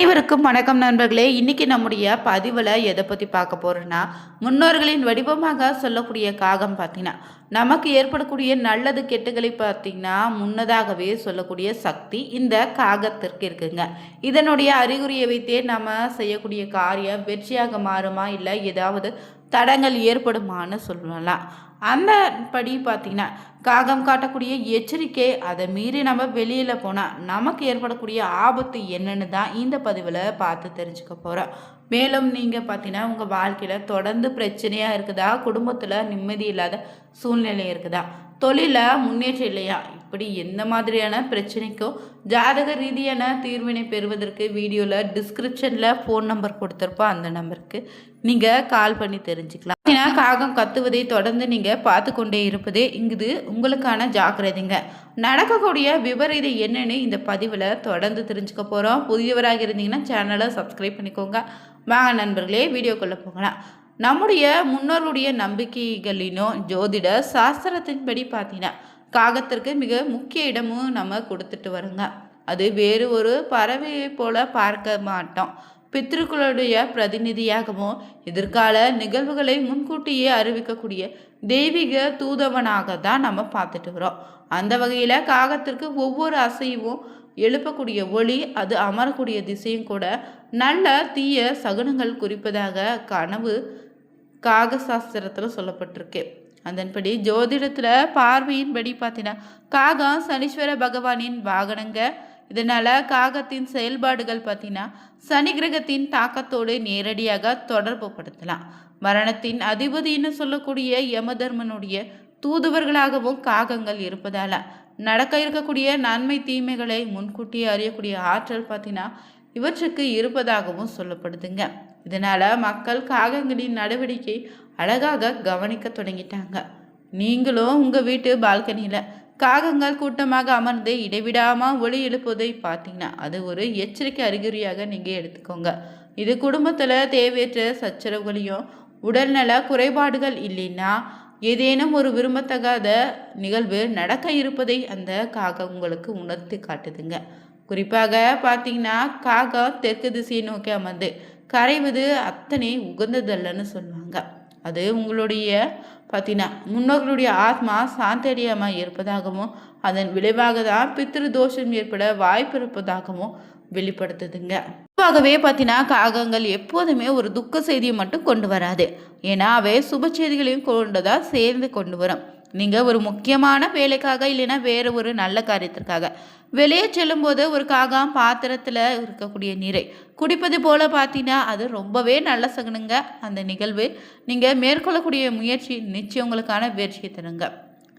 அனைவருக்கும் வணக்கம் நண்பர்களே. இன்னைக்கு நம்முடைய பதிவில் எதை பற்றி பார்க்க போகிறோன்னா முன்னோர்களின் வடிவமாக சொல்லக்கூடிய காகம் பார்த்திங்கன்னா நமக்கு ஏற்படக்கூடிய நல்லது கெட்டுகளை பார்த்தீங்கன்னா முன்னதாகவே சொல்லக்கூடிய சக்தி இந்த காகத்திற்கு இருக்குங்க. இதனுடைய அறிகுறியை வைத்தே நம்ம செய்யக்கூடிய காரியம் வெற்றியாக மாறுமா இல்லை ஏதாவது தடங்கள் ஏற்படுமான்னு சொல்லலாம். அந்த படி பார்த்தீங்கன்னா காகம் காட்டக்கூடிய எச்சரிக்கை அதை மீறி நம்ம வெளியில் போனால் நமக்கு ஏற்படக்கூடிய ஆபத்து என்னன்னு தான் இந்த பதிவில் பார்த்து தெரிஞ்சுக்க போகிறோம் மேலும் நீங்கள் பார்த்தீங்கன்னா உங்கள் வாழ்க்கையில் தொடர்ந்து பிரச்சனையாக இருக்குதா? குடும்பத்தில் நிம்மதி இல்லாத சூழ்நிலை இருக்குதா? தொழிலில் முன்னேற்றம் இல்லையா? இப்படி எந்த மாதிரியான பிரச்சனைக்கும் ஜாதக ரீதியான தீர்வினை பெறுவதற்கு வீடியோவில் டிஸ்கிரிப்ஷனில் ஃபோன் நம்பர் கொடுத்துருப்போம் அந்த நம்பருக்கு நீங்கள் கால் பண்ணி தெரிஞ்சுக்கலாம். ஏன்னா காகம் கத்துவதை தொடர்ந்து நீங்கள் பார்த்து கொண்டே இருப்பதே இங்குது உங்களுக்கான ஜாக்கிரதைங்க. நடக்கக்கூடிய விபரீதம் என்னன்னு இந்த பதிவில் தொடர்ந்து தெரிஞ்சுக்க போகிறோம் புதியவராக இருந்தீங்கன்னா சேனலை சப்ஸ்கிரைப் பண்ணிக்கோங்க. வாங்க நண்பர்களே வீடியோக்குள்ளே போகலாம். நம்முடைய முன்னோருடைய நம்பிக்கைகளிலும் ஜோதிட சாஸ்திரத்தின்படி பார்த்தீங்கன்னா காகத்திற்கு மிக முக்கிய இடமும் நம்ம கொடுத்துட்டு வரோங்க அது வேறு ஒரு பறவையை போல பார்க்க மாட்டோம். பித்ருக்களுடைய பிரதிநிதியாகவும் எதிர்கால நிகழ்வுகளை முன்கூட்டியே அறிவிக்கக்கூடிய தெய்வீக தூதவனாக தான் நம்ம பார்த்துட்டு வரோம் அந்த வகையில் காகத்திற்கு ஒவ்வொரு அசைவும் எழுப்பக்கூடிய ஒளி அது அமரக்கூடிய திசையும் கூட நல்ல தீய சகுனங்கள் குறிப்பதாக கனவு காக சாஸ்திரத்தில் சொல்லப்பட்டிருக்கு. அதன்படி ஜோதிடத்தில் பார்வையின்படி பார்த்தீங்கன்னா காகம் சனீஸ்வர பகவானின் வாகனங்க. இதனால் காகத்தின் செயல்பாடுகள் பார்த்தீங்கன்னா சனி கிரகத்தின் தாக்கத்தோடு நேரடியாக தொடர்பு படுத்தலாம். மரணத்தின் அதிபதின்னு சொல்லக்கூடிய யமதர்மனுடைய தூதுவர்களாகவும் காகங்கள் இருப்பதால் நடக்க இருக்கக்கூடிய நன்மை தீமைகளை முன்கூட்டியே அறியக்கூடிய ஆற்றல் பார்த்தீங்கன்னா இவற்றுக்கு இருப்பதாகவும் சொல்லப்படுதுங்க. இதனால் மக்கள் காகங்களின் நடவடிக்கை அழகாக கவனிக்க தொடங்கிட்டாங்க. நீங்களும் உங்கள் வீட்டு பால்கனியில் காகங்கள் கூட்டமாக அமர்ந்து இடைவிடாமல் ஒளி எழுப்புவதை பார்த்தீங்கன்னா அது ஒரு எச்சரிக்கை அறிகுறியாக நீங்கள் எடுத்துக்கோங்க. இது குடும்பத்தில் தேவையற்ற சச்சரவுகளையும் உடல்நல குறைபாடுகள் இல்லைன்னா ஏதேனும் ஒரு விரும்பத்தகாத நிகழ்வு நடக்க இருப்பதை அந்த காகம் உங்களுக்கு உணர்த்தி காட்டுதுங்க. குறிப்பாக பார்த்தீங்கன்னா காகம் தெற்கு திசையை நோக்கி அமர்ந்து கரைவது அத்தனை உகந்ததல்லன்னு சொல்லுவாங்க. அது உங்களுடைய பார்த்தீங்கன்னா முன்னோர்களுடைய ஆத்மா சாந்தடியமாக இருப்பதாகவும் அதன் விளைவாக தான் பித்திரு தோஷம் ஏற்பட வாய்ப்பு இருப்பதாகவும் வெளிப்படுத்துதுங்க. பொதுவாகவே பார்த்தீங்கன்னா காகங்கள் எப்போதுமே ஒரு துக்க செய்தியை மட்டும் கொண்டு வராது. ஏன்னா அவை சுப செய்திகளையும் கொண்டதாக சேர்ந்து கொண்டு வரும். நீங்கள் ஒரு முக்கியமான வேலைக்காக இல்லைன்னா வேறு ஒரு நல்ல காரியத்திற்காக. வெளியே செல்லும்போது ஒரு காகம் பாத்திரத்தில் இருக்கக்கூடிய நீரை குடிப்பது போல் பார்த்தீங்கன்னா அது ரொம்பவே நல்ல சகுனுங்க. அந்த நிகழ்வு நீங்கள் மேற்கொள்ளக்கூடிய முயற்சி நிச்சயம் உங்களுக்கான வெற்றியை தருங்க.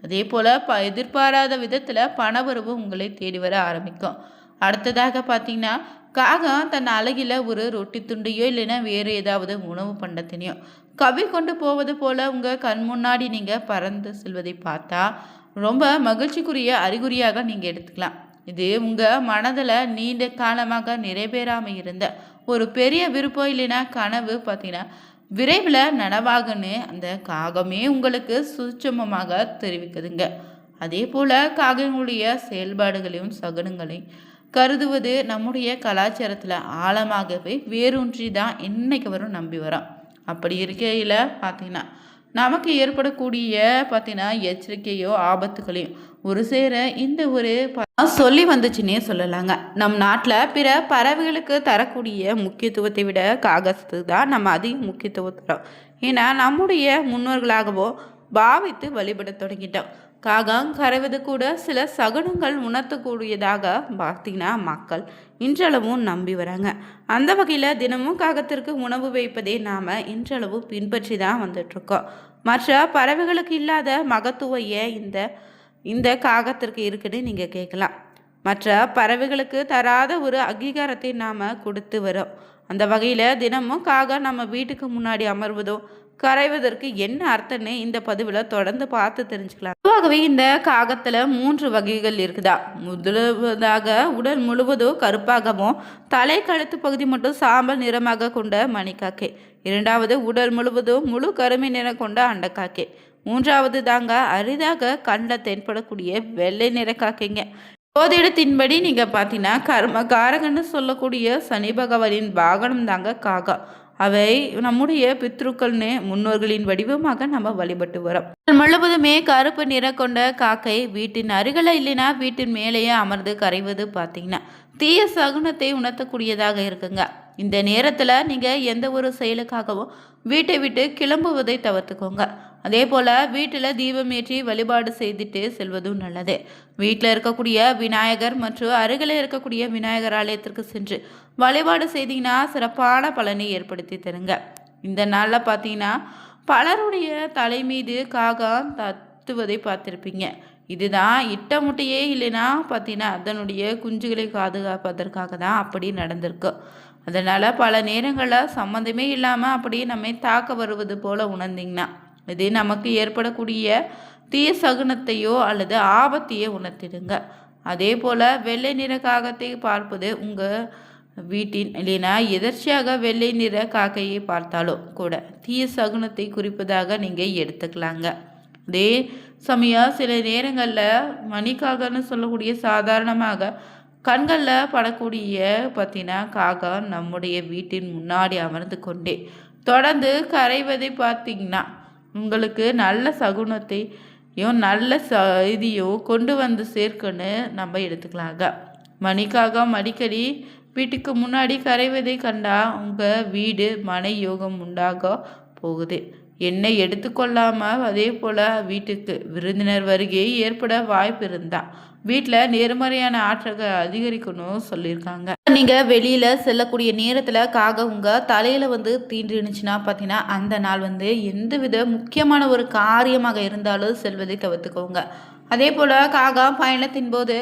அதே போல் ப எதிர்பாராத விதத்தில் பணவரவு உங்களை தேடி வர ஆரம்பிக்கும். அடுத்ததாக பார்த்தீங்கன்னா காகம் தன் அழகில் ஒரு ரொட்டி துண்டையோ இல்லைன்னா வேறு ஏதாவது உணவு பண்டத்தினையோ. கவி கொண்டு போவது போல் உங்கள் கண் முன்னாடி நீங்கள் பறந்து செல்வதை பார்த்தா ரொம்ப மகிழ்ச்சிக்குரிய அறிகுறியாக நீங்கள் எடுத்துக்கலாம். இது உங்கள் மனதில் நீண்ட காலமாக நிறைவேறாமல் இருந்த ஒரு பெரிய விருப்பம் இல்லைன்னா கனவு பார்த்தீங்கன்னா விரைவில் நனவாகன்னு அந்த காகமே உங்களுக்கு சுச்சமமாக தெரிவிக்குதுங்க. அதே போல் காகங்களுடைய செயல்பாடுகளையும் சகுனங்களையும் கருதுவது நம்முடைய கலாச்சாரத்தில் ஆழமாகவே வேரூன்றி தான் இன்னைக்கு வரும் நம்பி வரோம் அப்படி இருக்கையில் பார்த்தீங்கன்னா நமக்கு ஏற்படக்கூடிய பார்த்தீங்கன்னா எச்சரிக்கையோ ஆபத்துகளையும் ஒரு சேர இந்த ஒரு சொல்லி வந்துச்சுன்னே சொல்லலாங்க. நம் நாட்டில் பிற பறவைகளுக்கு தரக்கூடிய முக்கியத்துவத்தை விட காகசத்துக்கு தான் நம்ம அதிக முக்கியத்துவம் தரோம் ஏன்னா நம்முடைய முன்னோர்களாகவோ பாவித்து வழிபட தொடங்கிட்டோம். காகம் கரைவது கூட சில சகுனங்கள் உணர்த்தக்கூடியதாக பார்த்தீங்கன்னா மக்கள் இன்றளவும் நம்பி வராங்க. அந்த வகையில் தினமும் காகத்திற்கு உணவு வைப்பதே நாம் இன்றளவும் பின்பற்றி தான் வந்துட்ருக்கோம் மற்ற பறவைகளுக்கு இல்லாத மகத்துவம் ஏன் இந்த இந்த காகத்திற்கு இருக்குன்னு நீங்கள் கேட்கலாம். மற்ற பறவைகளுக்கு தராத ஒரு அங்கீகாரத்தை நாம் கொடுத்து வரோம். அந்த வகையில் தினமும் காகம் நம்ம வீட்டுக்கு முன்னாடி அமர்வதோ கரைவதற்கு என்ன அர்த்தம்னு இந்த பதிவில் தொடர்ந்து பார்த்து தெரிஞ்சுக்கலாம். பொதுவாகவே இந்த காகத்தில் மூன்று வகைகள் இருக்குதா. முதலாவதாக உடல் முழுவதும் கருப்பாகவும் தலை கழுத்து பகுதி மட்டும் சாம்பல் நிறமாக கொண்ட மணிக்காக்கை. இரண்டாவது உடல் முழுவதும் முழு கருமை நிறம் கொண்ட அண்டக்காக்கை. மூன்றாவது தாங்க அரிதாக கண்ணில் தென்படக்கூடிய வெள்ளை நிற காக்கைங்க. ஜோதிடத்தின்படி நீங்கள் பார்த்தீங்கன்னா கர்ம காரகன்னு சொல்லக்கூடிய சனி பகவானின் வாகனம் தாங்க காகா அவை நம்முடைய பித்ருக்கள்னு முன்னோர்களின் வடிவமாக நம்ம வழிபட்டு வரோம். முழுவதுமே கருப்பு நிற கொண்ட காக்கை வீட்டின் அருகில இல்லைன்னா வீட்டின் மேலேயே அமர்ந்து கரைவது பார்த்தீங்கன்னா தீய சகுனத்தை உணர்த்தக்கூடியதாக இருக்குங்க. இந்த நேரத்தில் நீங்கள் எந்த ஒரு செயலுக்காகவும் வீட்டை விட்டு கிளம்புவதை தவிர்த்துக்கோங்க. அதே போல் வீட்டில் தீபம் ஏற்றி வழிபாடு செய்துட்டு செல்வதும் நல்லது. வீட்டில் இருக்கக்கூடிய விநாயகர் மற்றும் அருகில் இருக்கக்கூடிய விநாயகர் ஆலயத்திற்கு சென்று வழிபாடு செய்தீங்கன்னா சிறப்பான பலனை ஏற்படுத்தி தருங்க. இந்த நாளில் பார்த்தீங்கன்னா பலருடைய தலை மீது காகம் தத்துவதை பார்த்துருப்பீங்க. இதுதான் இட்ட முட்டையே இல்லைன்னா பார்த்தீங்கன்னா அதனுடைய குஞ்சுகளை பாதுகாப்பதற்காக தான் அப்படி நடந்திருக்கு. அதனால் பல நேரங்களில் சம்மந்தமே இல்லாமல் அப்படியே நம்மை தாக்க வருவது போல் உணர்ந்தீங்கன்னா இது நமக்கு ஏற்படக்கூடிய தீய சகுனத்தையோ அல்லது ஆபத்தையோ உணர்த்திடுங்க. அதே போல் வெள்ளை நிற காகத்தை பார்ப்பது உங்கள் வீட்டின் இல்லைனா எதர்ச்சியாக வெள்ளை நிற காக்கையை பார்த்தாலும் கூட தீய சகுனத்தை குறிப்பதாக நீங்கள் எடுத்துக்கலாங்க. அதே சமயம் சில நேரங்களில் மணிக்காகன்னு சொல்லக்கூடிய சாதாரணமாக கண்களில் படக்கூடிய பார்த்தீங்கன்னா காகம் நம்முடைய வீட்டின் முன்னாடி அமர்ந்து கொண்டே தொடர்ந்து கரைவதை பார்த்தீங்கன்னா உங்களுக்கு நல்ல சகுனத்தையும் நல்ல ச இதையும் கொண்டு வந்து சேர்க்கன்னு நம்ம எடுத்துக்கலாங்க. மணிக்காக அடிக்கடி வீட்டுக்கு முன்னாடி கரைவதை கண்டா உங்கள் வீடு மனை யோகம் உண்டாக போகுது. என்னை எடுத்துக்கொள்ளாமல் அதே போல் வீட்டுக்கு விருந்தினர் வருகை ஏற்பட வாய்ப்பு இருந்தா. வீட்டில் நேர்மறையான ஆற்றல்கள் அதிகரிக்கணும் சொல்லியிருக்காங்க நீங்கள் வெளியில் செல்லக்கூடிய நேரத்தில் காக உங்கள் தலையில் வந்து தீண்டிருந்துச்சுன்னா பார்த்தீங்கன்னா அந்த நாள் வந்து எந்த வித முக்கியமான ஒரு காரியமாக இருந்தாலும் செல்வதை தவிர்த்துக்கோங்க. அதே போல் காகா பயணத்தின் போது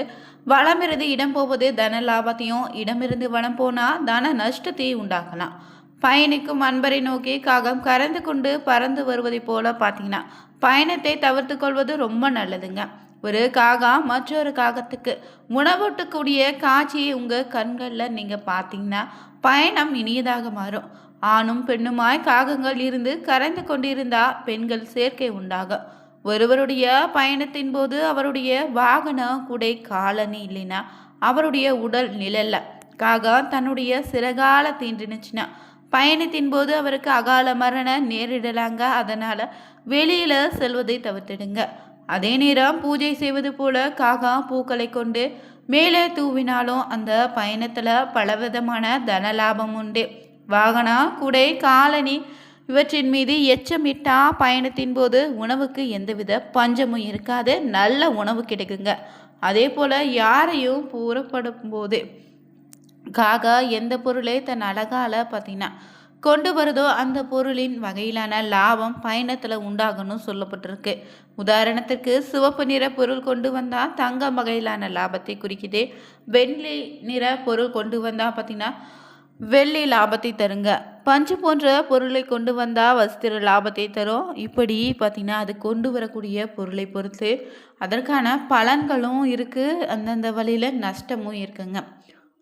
வளமிருந்து இடம் போவது தன லாபத்தையும் இடமிருந்து வளம் போனால் தன நஷ்டத்தையும் உண்டாக்கலாம். பயணிக்கும் அன்பரை நோக்கி காகம் கறந்து கொண்டு பறந்து வருவதைப் போல பார்த்தீங்கன்னா பயணத்தை தவிர்த்து கொள்வது ரொம்ப நல்லதுங்க. ஒரு காகா மற்றொரு காகத்துக்கு உணவூட்டக்கூடிய காட்சியை உங்கள் கண்களில் நீங்கள் பார்த்தீங்கன்னா பயணம் இனியதாக மாறும். ஆணும் பெண்ணுமாய் காகங்கள் இருந்து கரைந்து கொண்டிருந்தா பெண்கள் சேர்க்கை உண்டாகும். ஒருவருடைய பயணத்தின் போது அவருடைய வாகனம் குடை காலனி இல்லைன்னா அவருடைய உடல் நிழல்ல. காகம் தன்னுடைய சிறகால தீண்டினுச்சுன்னா பயணத்தின் போது அவருக்கு அகால மரணம் நேரிடலாங்க. அதனால் வெளியில் செல்வதை தவிர்த்திடுங்க. அதே நேரம் பூஜை செய்வது போல காகா பூக்களை கொண்டு மேலே தூவினாலும் அந்த பயணத்தில் பலவிதமான தன லாபம் உண்டு. வாகனம் குடை காலனி இவற்றின் மீது எச்சமிட்டா பயணத்தின் போது உணவுக்கு எந்தவித பஞ்சமும் இருக்காது. நல்ல உணவு கிடைக்குங்க. அதே போல் யாரையும் புறப்படும் போது காகா எந்த பொருளை தன் அழகால் பார்த்தீங்கன்னா கொண்டு வருதோ அந்த பொருளின் வகையிலான லாபம் பயணத்தில் உண்டாகணும் சொல்லப்பட்டிருக்கு. உதாரணத்துக்கு சிவப்பு நிற பொருள் கொண்டு வந்தால் தங்கம் வகையிலான லாபத்தை குறிக்குது. வெள்ளி நிற பொருள் கொண்டு வந்தால் பார்த்திங்கன்னா வெள்ளி லாபத்தை தருங்க. பஞ்சு போன்ற பொருளை கொண்டு வந்தால் வஸ்திர லாபத்தை தரும். இப்படி பார்த்திங்கன்னா அது கொண்டு வரக்கூடிய பொருளை பொறுத்து அதற்கான பலன்களும் இருக்குது அந்தந்த வழியில் நஷ்டமும் இருக்குங்க.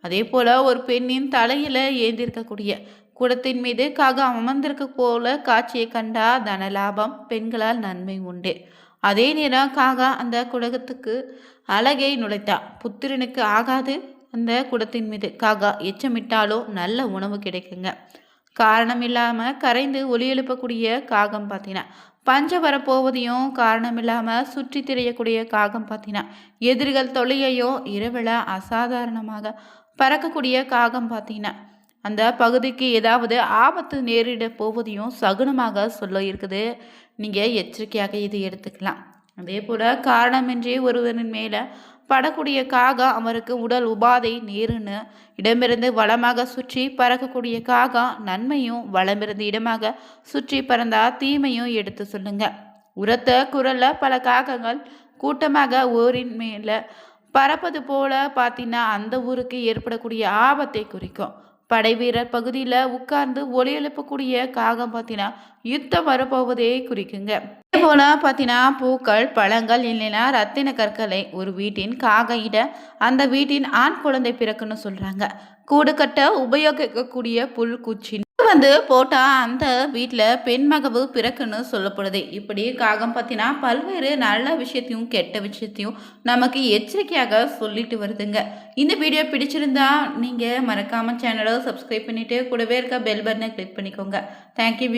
அதே போல் ஒரு பெண்ணின் தலையில் ஏந்திருக்கக்கூடிய குடத்தின் மீது காக அமர்ந்திருக்க போல காட்சியை கண்டா தனலாபம் பெண்களால் நன்மை உண்டு. அதே நேரம் காகா அந்த குடகத்துக்கு அழகை நுழைத்தா. புத்திரனுக்கு ஆகாது அந்த குடத்தின் மீது. காகா எச்சமிட்டாலோ நல்ல உணவு கிடைக்குங்க. காரணம் இல்லாமல் கரைந்து ஒலி எழுப்பக்கூடிய காகம் பார்த்தீங்கன்னா பஞ்சம் வரப்போவதையும் காரணம் இல்லாமல் சுற்றி திரையக்கூடிய காகம் பார்த்தீங்கன்னா எதிரிகள் தொல்லையையோ இரவில் அசாதாரணமாக பறக்கக்கூடிய காகம் பார்த்தீங்கன்னா அந்த பகுதிக்கு ஏதாவது ஆபத்து நேரிட போவதையும் சகுனமாக சொல்ல இருக்குது. நீங்கள் எச்சரிக்கையாக இது எடுத்துக்கலாம். அதே போல் காரணமின்றி ஒருவரின் மேலே படக்கூடிய காகம் அவருக்கு உடல் உபாதை நேருன்னு இடமிருந்து வளமாக சுற்றி பறக்கக்கூடிய காகம் நன்மையும் வளமிருந்து இடமாக சுற்றி பறந்தா தீமையும் எடுத்து சொல்லுங்க. உரத்த குரலில் பல காகங்கள் கூட்டமாக ஓரின் மேலே பறப்பது போல பார்த்தீங்கன்னா அந்த ஊருக்கு ஏற்படக்கூடிய ஆபத்தை குறிக்கும். படை வீரர் பகுதியில் உட்கார்ந்து ஒளி எழுப்பக்கூடிய காகம் பார்த்தீங்கன்னா யுத்தம் வரப்போவதே குறிக்குங்க. அதே போல பார்த்தீங்கன்னா பூக்கள் பழங்கள் இல்லைன்னா ரத்தின கற்களை ஒரு வீட்டின் காகையிட அந்த வீட்டின் ஆண் குழந்தை பிறக்குன்னு சொல்கிறாங்க கூடு கட்ட உபயோகிக்கக்கூடிய புல்குச்சி இது வந்து போட்டால் அந்த வீட்டில் பெண்மகவு பிறக்குன்னு சொல்லப்படுது. இப்படி காகம் பார்த்தீங்கன்னா பல்வேறு நல்ல விஷயத்தையும் கெட்ட விஷயத்தையும் நமக்கு எச்சரிக்கையாக சொல்லிட்டு வருதுங்க. இந்த வீடியோ பிடிச்சிருந்தா நீங்கள் மறக்காமல் சேனலை சப்ஸ்கிரைப் பண்ணிவிட்டு கூடவே இருக்க பெல் பட்டனை கிளிக் பண்ணிக்கோங்க. தேங்க்யூ